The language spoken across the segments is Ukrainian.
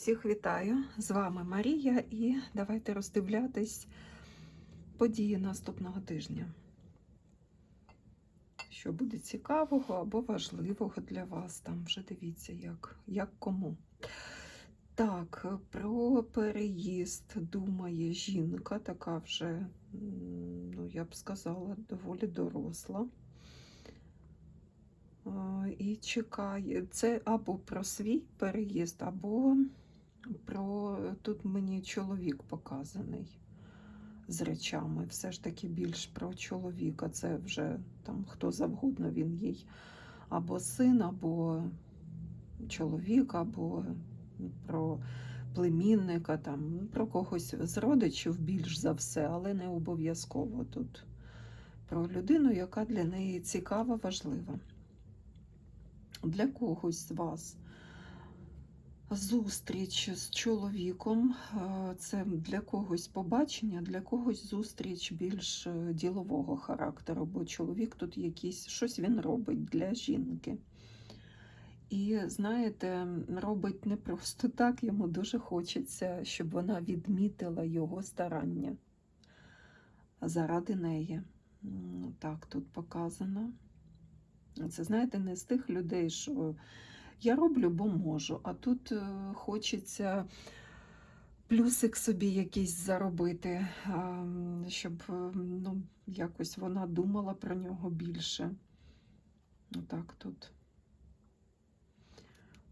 Всіх вітаю! З вами Марія, і давайте роздивлятись події наступного тижня. Що буде цікавого або важливого для вас, там вже дивіться, як, як кому. Так, про переїзд думає жінка, така вже, ну, я б сказала, доволі доросла. І чекає. Це або про свій переїзд, або про тут мені чоловік показаний з речами. Все ж таки більш про чоловіка. Це вже там хто завгодно він їй. Або син, або чоловік, або про племінника, там, про когось з родичів більш за все, але не обов'язково тут. Про людину, яка для неї цікава, важлива для когось з вас зустріч з чоловіком, е, це для когось побачення, для когось зустріч більш е, ділового характеру, бо чоловік тут якийсь щось він робить для жінки. І, знаєте, робить не просто так, йому дуже хочеться, щоб вона відмітила його старання заради неї. Так, тут показано. Це, знаєте, не з тих людей, що я роблю, бо можу, а тут е, хочеться плюсик собі якийсь заробити, щоб е, ну, якось вона думала про нього більше. Отак тут.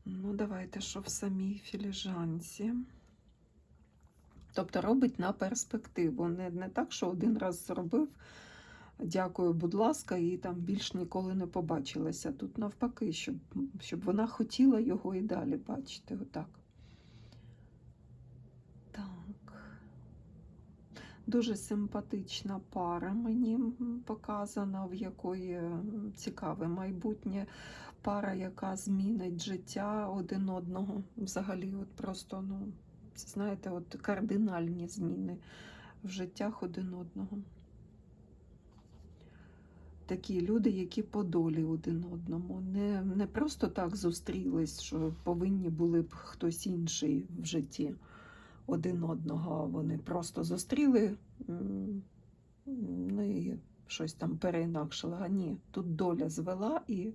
Ну, давайте, що в самій філіжанці. Тобто робить на перспективу. Не, не так, що один раз зробив, дякую, будь ласка, і там більш ніколи не побачилася. Тут навпаки, щоб, щоб вона хотіла його і далі бачити. Отак. Так. Дуже симпатична пара мені показана, в якої цікаве майбутнє. Пара, яка змінить життя один одного. Взагалі, от просто, ну, знаєте, от кардинальні зміни в життях один одного такі люди, які по долі один одному. Не, не просто так зустрілись, що повинні були б хтось інший в житті один одного. Вони просто зустріли ну і щось там переінакшили. А ні, тут доля звела, і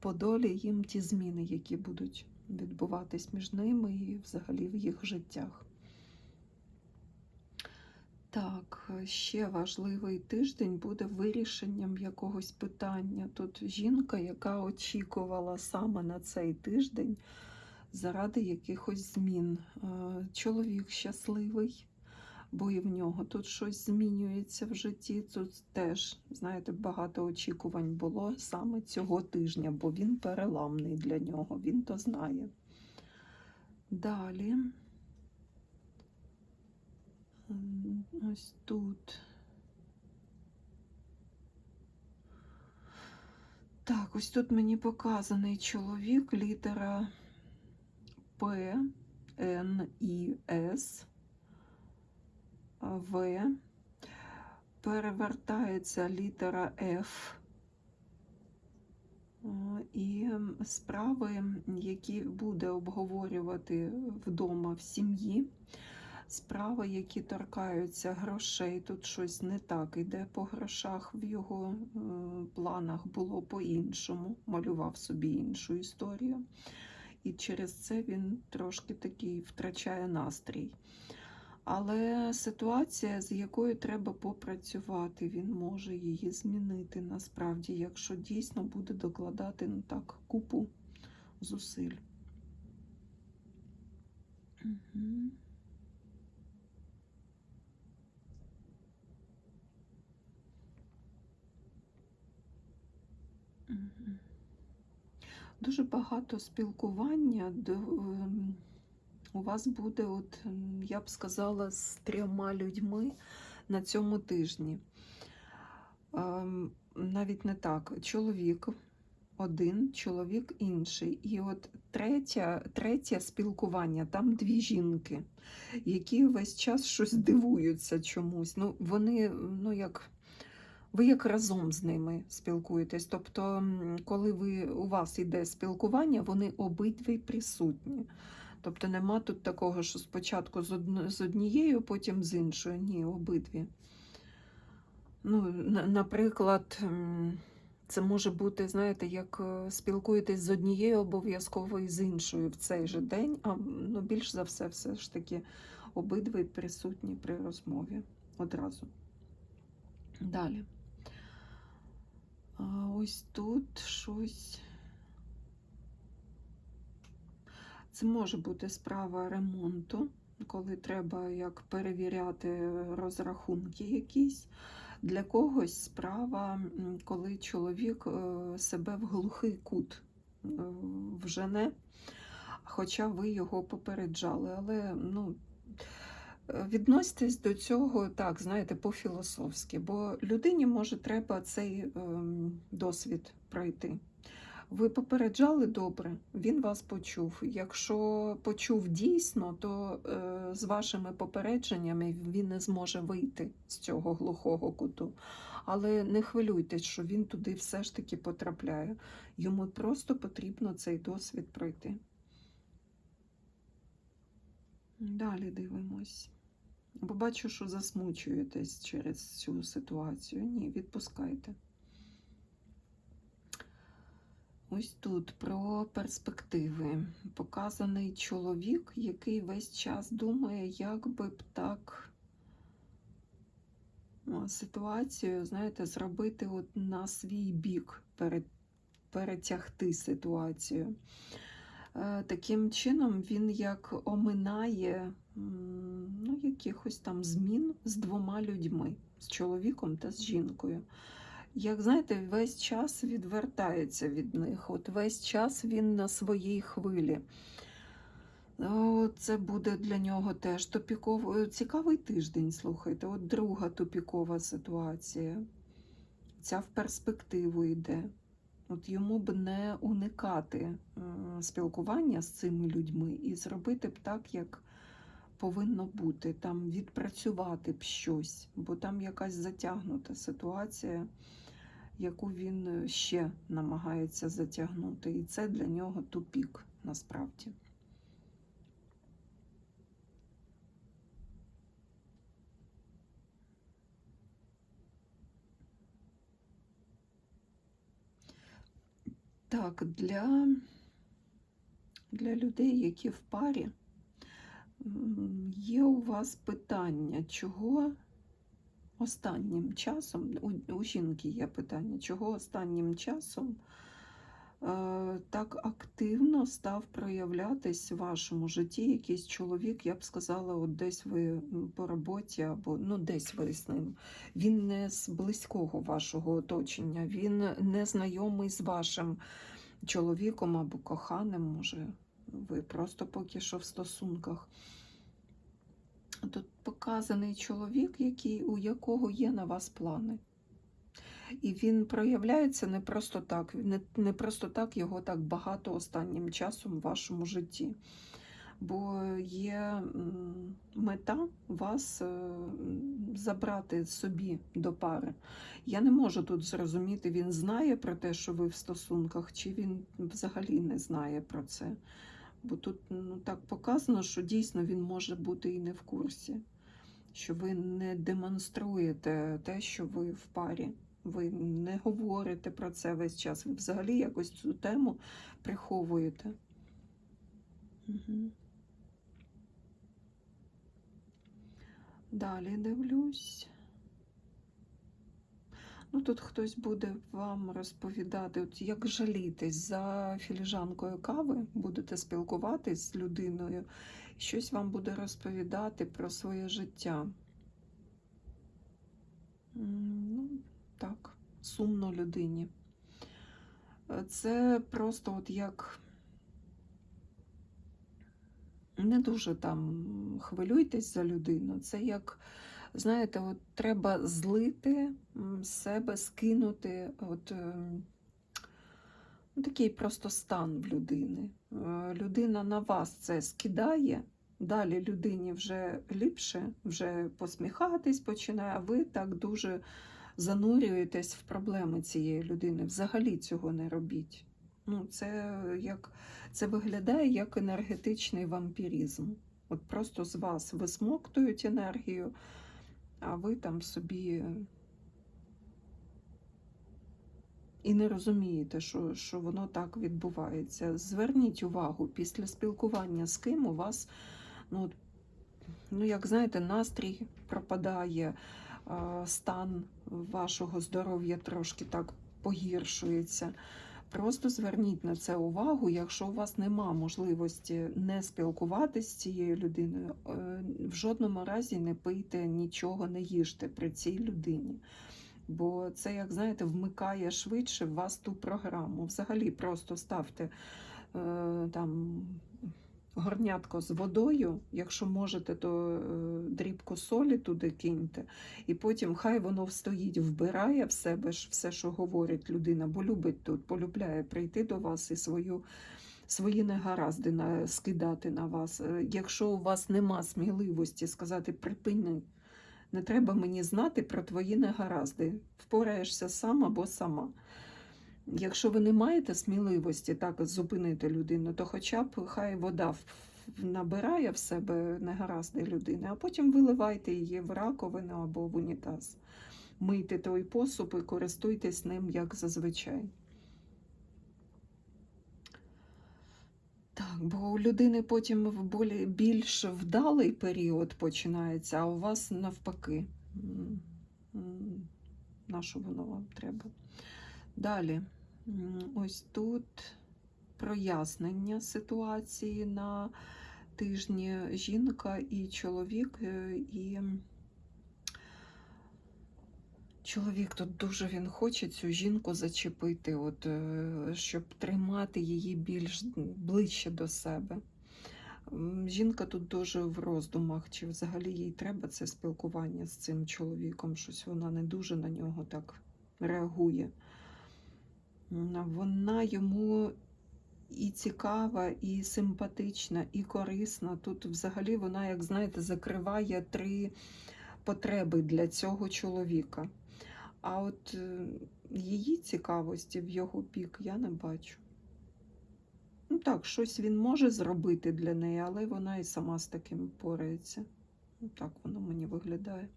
по долі їм ті зміни, які будуть відбуватись між ними і взагалі в їх життях. Так, ще важливий тиждень буде вирішенням якогось питання. Тут жінка, яка очікувала саме на цей тиждень заради якихось змін. Е, Чоловік щасливий, бо і в нього тут щось змінюється в житті. Тут теж, знаєте, багато очікувань було саме цього тижня, бо він переламний для нього, він то знає. Далі. Ось тут. Так, ось тут мені показаний чоловік, літера П, Н, І, С, В. Перевертається літера Ф. І справи, які буде обговорювати вдома в сім'ї справи, які торкаються грошей. Тут щось не так іде по грошах. В його е, планах було по-іншому, малював собі іншу історію. І через це він трошки такий втрачає настрій. Але ситуація, з якою треба попрацювати, він може її змінити насправді, якщо дійсно буде докладати ну так, купу зусиль. Угу. Дуже багато спілкування ем, у вас буде, от, ем, я б сказала, з трьома людьми на цьому тижні. Ем, Навіть не так. Чоловік один, чоловік інший. І от третє, третє спілкування, там дві жінки, які весь час щось дивуються чомусь. Ну, вони, ну як ви як разом з ними спілкуєтесь. Тобто, коли ви, у вас іде спілкування, вони обидві присутні. Тобто нема тут такого, що спочатку з однією, потім з іншою. Ні, обидві. Ну, наприклад, це може бути, знаєте, як е, спілкуєтесь з однією обов'язково і з іншою в цей же день, а ну, більш за все, все ж таки обидві присутні при розмові одразу. Далі. А ось тут щось. Це може бути справа ремонту, коли треба як перевіряти розрахунки якісь. Для когось справа, коли чоловік е, себе в глухий кут е, вжене, хоча ви його попереджали. Але ну, відноситесь до цього так, знаєте, по-філософськи, бо людині може треба цей ем, досвід пройти. Ви попереджали добре, він вас почув. Якщо почув дійсно, то е, з вашими попередженнями він не зможе вийти з цього глухого куту. Але не хвилюйтесь, що він туди все ж таки потрапляє. Йому просто потрібно цей досвід пройти. Далі дивимось. Бо бачу, що засмучуєтесь через цю ситуацію. Ні, відпускайте. Ось тут про перспективи. Показаний чоловік, який весь час думає, як би б так ну, ситуацію, знаєте, зробити от на свій бік, перетягти ситуацію. Е, Таким чином він як оминає ну, якихось там змін з двома людьми, з чоловіком та з жінкою як знаєте, весь час відвертається від них. От весь час він на своїй хвилі. Це буде для нього теж тупіковий, цікавий тиждень, слухайте. От друга тупікова ситуація. Ця в перспективу йде. От йому б не уникати е, спілкування з цими людьми і зробити б так, як повинно бути, там відпрацювати б щось, бо там якась затягнута ситуація, яку він е, ще намагається затягнути. І це для нього тупік насправді. Так, для, для людей, які в парі, є у вас питання, чого останнім часом, у, у жінки є питання, чого останнім часом так активно став проявлятись в вашому житті якийсь чоловік, я б сказала, от десь ви по роботі або ну, десь ви з ним. Він не з близького вашого оточення, він не знайомий з вашим чоловіком або коханим, може, ви просто поки що в стосунках. Тут показаний чоловік, який, у якого є на вас плани. І він проявляється не просто так, не, не просто так його так багато останнім часом в вашому житті. Бо є мета вас е, забрати собі до пари. Я не можу тут зрозуміти, він знає про те, що ви в стосунках, чи він взагалі не знає про це. Бо тут ну, так показано, що дійсно він може бути і не в курсі, що ви не демонструєте те, що ви в парі. Ви не говорите про це весь час. Ви взагалі якось цю тему приховуєте. Угу. Далі дивлюсь. Ну, тут хтось буде вам розповідати, от як жалітись за філіжанкою кави, будете спілкуватись з людиною, щось вам буде розповідати про своє життя. Так, сумно людині. Е, Це просто от як не дуже там хвилюйтесь за людину. Це як, знаєте, от треба злити себе, скинути от, ем, ну, такий просто стан в людини. Е, Людина на вас це скидає, далі людині вже ліпше, вже посміхатись починає, а ви так дуже занурюєтесь в проблеми цієї людини. Взагалі цього не робіть. Ну, це, як, це виглядає як енергетичний вампіризм. От просто з вас висмоктують енергію, а ви там собі і не розумієте, що, що воно так відбувається. Зверніть увагу, після спілкування з ким у вас, ну, ну як знаєте, настрій пропадає, стан вашого здоров'я трошки так погіршується. Просто зверніть на це увагу, якщо у вас нема можливості не спілкуватися з цією людиною, е, в жодному разі не пийте нічого, не їжте при цій людині. Бо це, як знаєте, вмикає швидше в вас ту програму. Взагалі просто ставте е, там горнятко з водою, якщо можете, то е, дрібку солі туди киньте, і потім хай воно стоїть, вбирає в себе ж все, що говорить людина, бо любить тут, полюбляє прийти до вас і свою. Свої негаразди на, скидати на вас. Е, Якщо у вас нема сміливості сказати припини, не треба мені знати про твої негаразди, впораєшся сам або сама. Якщо ви не маєте сміливості так зупинити людину, то хоча б хай вода набирає в себе негаразди людини, а потім виливайте її в раковину або в унітаз. Мийте той посуд і користуйтесь ним як зазвичай. Так, бо у людини потім в більш вдалий період починається, а у вас навпаки. М, м, На що воно вам треба? Далі, ось тут прояснення ситуації на тижні жінка і чоловік, е, і чоловік тут дуже він хоче цю жінку зачепити, от, е, щоб тримати її більш ближче до себе. Жінка тут дуже в роздумах, чи взагалі їй треба це спілкування з цим чоловіком. Щось вона не дуже на нього так реагує. Вона йому і цікава, і симпатична, і корисна. Тут взагалі вона, як знаєте, закриває три потреби для цього чоловіка. А от е, її цікавості в його бік я не бачу. Ну так, щось він може зробити для неї, але вона і сама з таким порається. Ну так воно мені виглядає.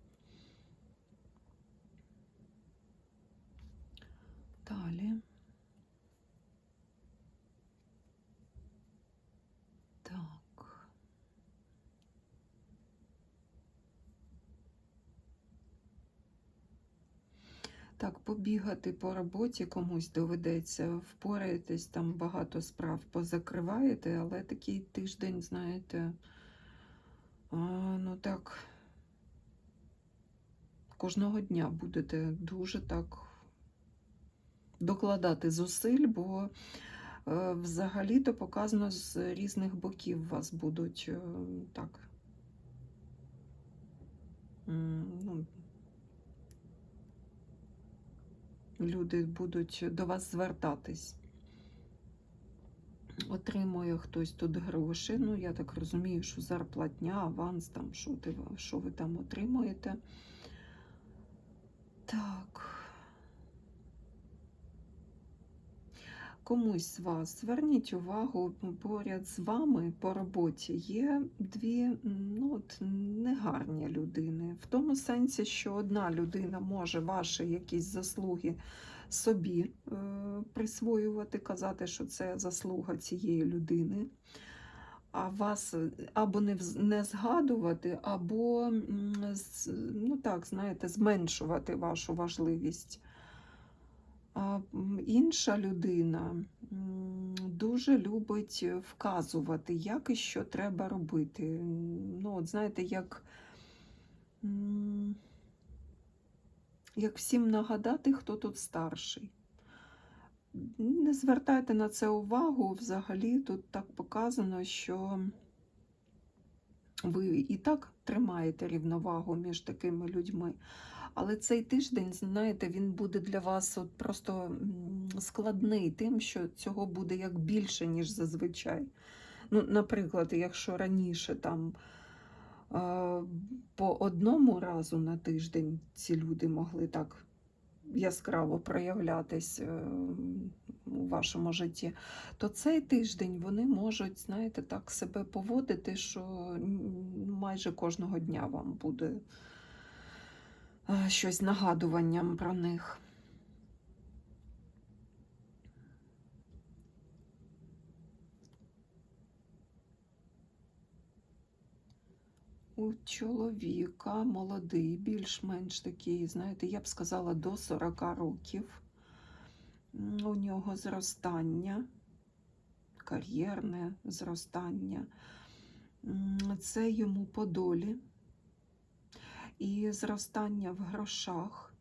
Далі. Так. Так, побігати по роботі комусь доведеться, впораєтесь, там багато справ позакриваєте, але такий тиждень, знаєте, а, ну так, кожного дня будете дуже так докладати зусиль, бо е, взагалі-то показано з різних боків вас будуть е, так. Ну, люди будуть до вас звертатись. Отримує хтось тут гроші. Ну, я так розумію, що зарплатня, аванс, там, що, ти, що ви там отримуєте. Так. Комусь з вас зверніть увагу, поряд з вами по роботі є дві ну, от, негарні людини. В тому сенсі, що одна людина може ваші якісь заслуги собі е, присвоювати, казати, що це заслуга цієї людини. А вас е, або не, не згадувати, або ну так, знаєте, зменшувати вашу важливість. Інша людина дуже любить вказувати, як і що треба робити. Ну, от знаєте, як, як всім нагадати, хто тут старший. Не звертайте на це увагу. Взагалі тут так показано, що ви і так тримаєте рівновагу між такими людьми. Але цей тиждень, знаєте, він буде для вас от просто складний тим, що цього буде як більше, ніж зазвичай. Ну, наприклад, якщо раніше там по одному разу на тиждень ці люди могли так яскраво проявлятись е, у вашому житті, то цей тиждень вони можуть, знаєте, так себе поводити, що майже кожного дня вам буде щось нагадуванням про них. У чоловіка молодий, більш-менш такий, знаєте, я б сказала, до 40 років. У нього зростання, кар'єрне зростання. Це йому по долі. І зростання в грошах.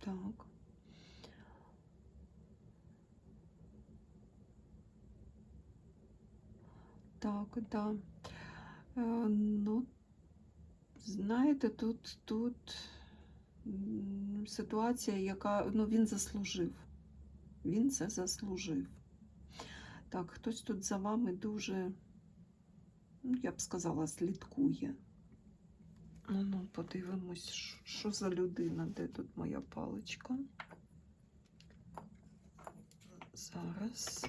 Так. Так, да. Е, ну, знаєте, тут, тут ситуація, яка ну, він заслужив. Він це заслужив. Так, хтось тут за вами дуже, я б сказала, слідкує. Ну, ну, подивимось, що- за людина, де тут моя паличка. Зараз.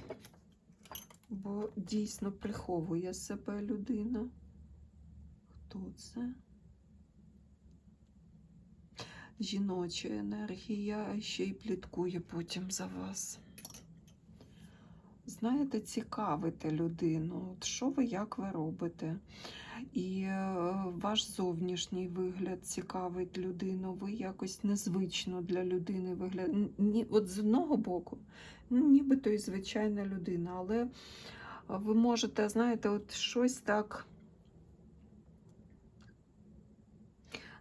Бо дійсно приховує себе людина. Хто це? Жіноча енергія, ще й пліткує потім за вас. Знаєте, цікавите людину, от що ви, як ви робите. І е, ваш зовнішній вигляд цікавить людину. Ви якось незвично для людини виглядаєте. От з одного боку, ну, нібито і звичайна людина, але ви можете, знаєте, от щось так.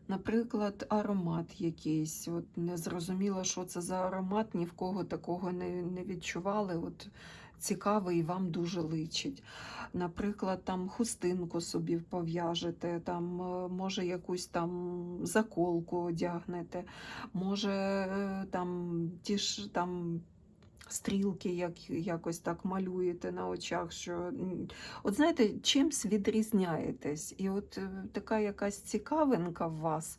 Наприклад, аромат якийсь. От не зрозуміло, що це за аромат, ні в кого такого не, не відчували. От цікавий і вам дуже личить. Наприклад, там хустинку собі пов'яжете, там, е, може, якусь там заколку одягнете, може е, там ті ж там. Стрілки як, якось так малюєте на очах, що от знаєте, чимсь відрізняєтесь. І от е, така якась цікавинка в вас,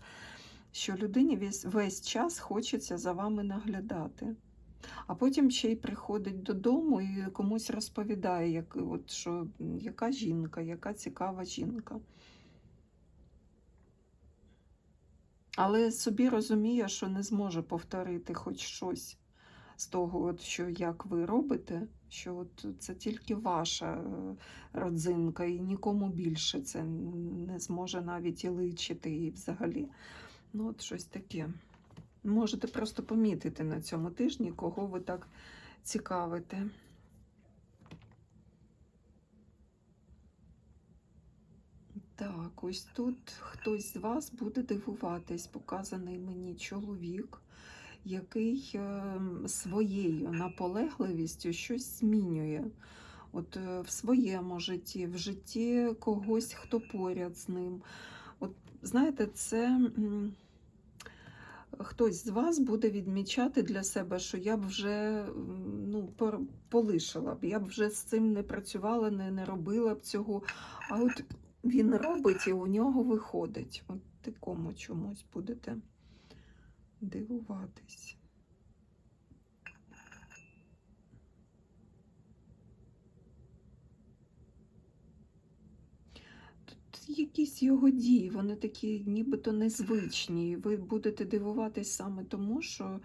що людині весь, весь час хочеться за вами наглядати. А потім ще й приходить додому і комусь розповідає, як, от, що, яка жінка, яка цікава жінка. Але собі розуміє, що не зможе повторити хоч щось з того, от, що як ви робите, що от це тільки ваша е, родзинка, і нікому більше це не зможе навіть і личити, і взагалі. Ну, от щось таке. Можете просто помітити на цьому тижні, кого ви так цікавите. Так, ось тут хтось з вас буде дивуватись, показаний мені чоловік, який ем, своєю наполегливістю щось змінює. От е, в своєму житті, в житті когось, хто поряд з ним. От знаєте, це хтось з вас буде відмічати для себе, що я б вже ну, полишила б, я б вже з цим не працювала, не, не робила б цього. А от він робить і у нього виходить. От такому чомусь будете дивуватись. Тут якісь його дії, вони такі нібито незвичні. Ви будете дивуватись саме тому, що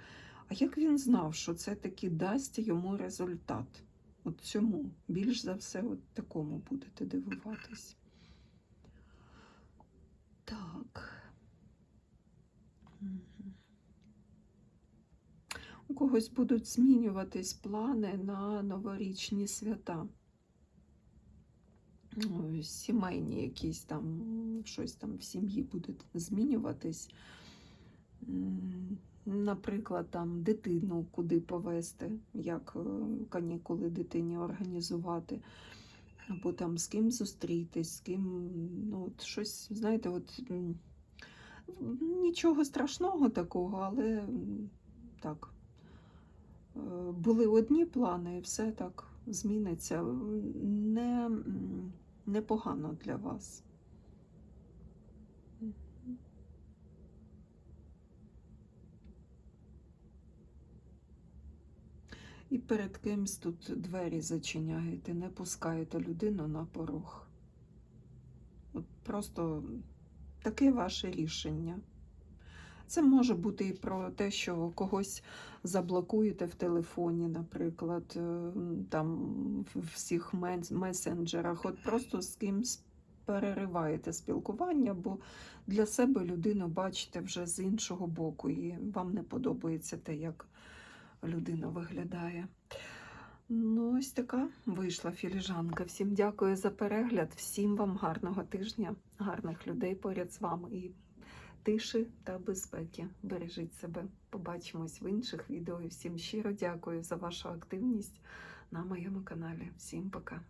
а як він знав, що це таки дасть йому результат? От цьому, більш за все, от такому будете дивуватись. Так. У когось будуть змінюватись плани на новорічні свята. Сімейні якісь там, щось там в сім'ї буде змінюватись. Наприклад, там дитину куди повезти, як е, канікули дитині організувати, або там з ким зустрітись, з ким, ну, от щось, знаєте, от нічого страшного такого, але так. Е, Були одні плани, і все так зміниться. Не, непогано для вас. І перед кимсь тут двері зачиняєте, не пускаєте людину на порог. От Просто таке ваше рішення. Це може бути і про те, що когось заблокуєте в телефоні, наприклад, е, там в всіх месенджерах, от просто з кимсь перериваєте спілкування, бо для себе людину бачите вже з іншого боку, і вам не подобається те, як людина виглядає. Ну, ось така вийшла філіжанка. Всім дякую за перегляд, всім вам гарного тижня, гарних людей поряд з вами і тиші та безпеки. Бережіть себе. Побачимось в інших відео. Всім щиро дякую за вашу активність на моєму каналі. Всім пока.